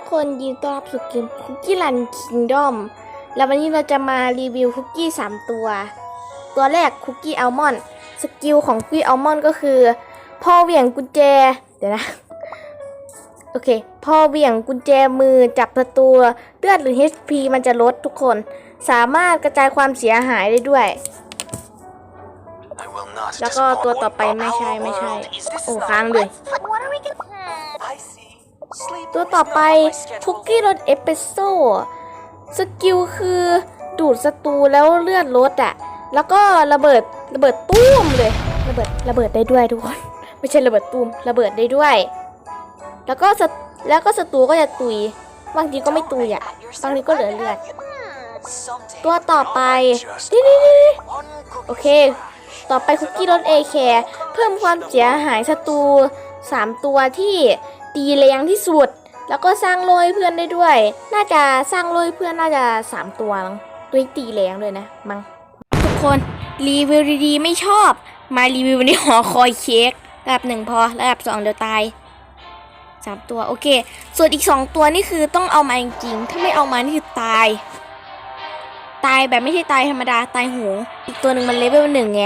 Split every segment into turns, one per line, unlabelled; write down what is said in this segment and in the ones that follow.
ทุกคนยินดีต้อนรับสู่เกมคุกกี้รันคิงดอมแล้ววันนี้เราจะมารีวิวคุกกี้3 ตัว ตัวแรกคุกกี้อัลมอนด์สกิลของคุกกี้อัลมอนด์ก็คือ พ่อเหวี่ยงกุญแจ เดี๋ยวนะ โอเค พ่อเหวี่ยงกุญแจมือจับประตูเลือดหรือ HP มันจะลดทุกคน สามารถกระจายความเสียหายได้ด้วย แล้วก็ตัวต่อไปไม่ใช่ไม่ใช่ โอ้ค้างเลย ตัวต่อไปคุกกี้รสเอสเปรสโซ่สกิลคือดูดสตูแล้วเลือดลดอะแล้วก็ระเบิดระเบิดตุ้มเลย ระเบิดระเบิดได้ด้วยทุกคน ไม่ใช่ระเบิดตุ้มระเบิดได้ด้วย แล้วก็แล้วก็สตูก็จะตุยบางทีก็ไม่ตุยอะบางทีก็เหลือเลือดตัวต่อไปนี่นี่นี่โอเค ต่อไปคุกกี้รสเอแคร์เพิ่มความเสียหายศัตรู3ตัวที่ ตีแรงที่สุด แล้วก็สร้างโลให้เพื่อนได้ด้วย น่าจะสร้างโลให้เพื่อนน่าจะ 3 ตัวมั้งตัวที่ตีแรงด้วยนะมั้งทุกคนรีวิวดีๆไม่ชอบ มารีวิววันหอคอยเค้กระดับหนึ่งพอระดับสองเดี๋ยวตายสามตัวโอเค ส่วนอีกสองตัวนี่คือต้องเอามาจริงๆถ้าไม่เอามานี่คือตาย ตายแบบไม่ใช่ตายธรรมดาตายหงอีกตัวหนึ่งมันเลเวลหนึ่งไง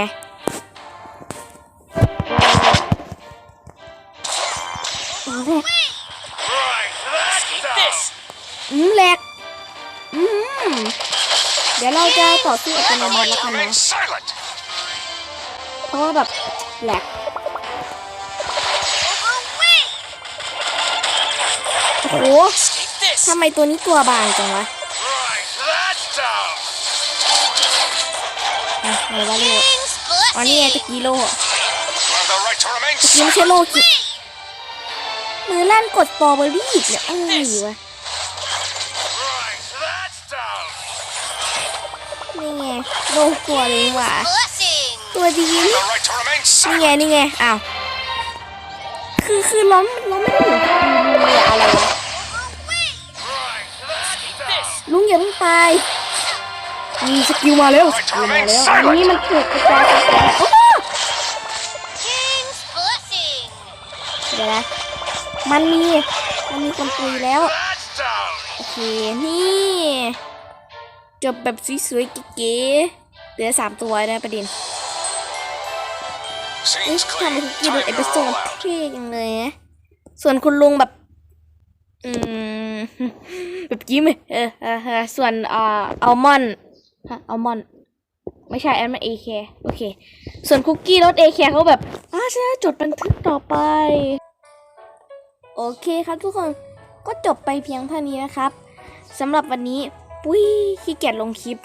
แหลกอืมแหลกอืมเดี๋ยวเราจะต่อสู้อัตโนมัติแล้วกันนะเพราะว่าแบบแหลกโอ้โหทำไมตัวนี้ตัวบางจังวะอะไหนว่าโลอ๋อนี่ไงตะกี้โลตะกี้ไม่ใช่โลกิ มือลั่นกดสตรอเบอรี่อีกเนี่ยอะไรวะนี่ไงโลกตัวเลยว่ะตัวดีนี่นี่ไงนี่ไงอ้าวคือคือล้มล้มไม่ได้หมือนลุงเลยอะอะไรวะลุงอย่าเพิ่งตายมีสกิลมาแล้วสกิลมาแล้วอันนี้มันถูกกระจายกระจายโอ้โห
King's blessing.
เดี๋ยวนะ มันมี มันมีคนตุยแล้ว โอเค นี่ จบแบบสวยๆเก๋ๆเหลือสามตัวนะประเด็นเอ๊ะทำไมคุกกี้ดูเอพิโซดเท่จังเลยนะส่วนคุณลุงแบบ อืม แบบยิ้มเออเออส่วนอ่าอัลมอนด์ฮะอัลมอนด์ไม่ใช่อันมันเอแคโอเค ส่วนคุกกี้รสเอแคเขาแบบอ่าฉันจดบันทึกต่อไป อเคครับทุกคนก็จบไปเพียงเท่านี้นะครับสำหรับวันนี้ ปุ้ยขี้เกียจลงคลิป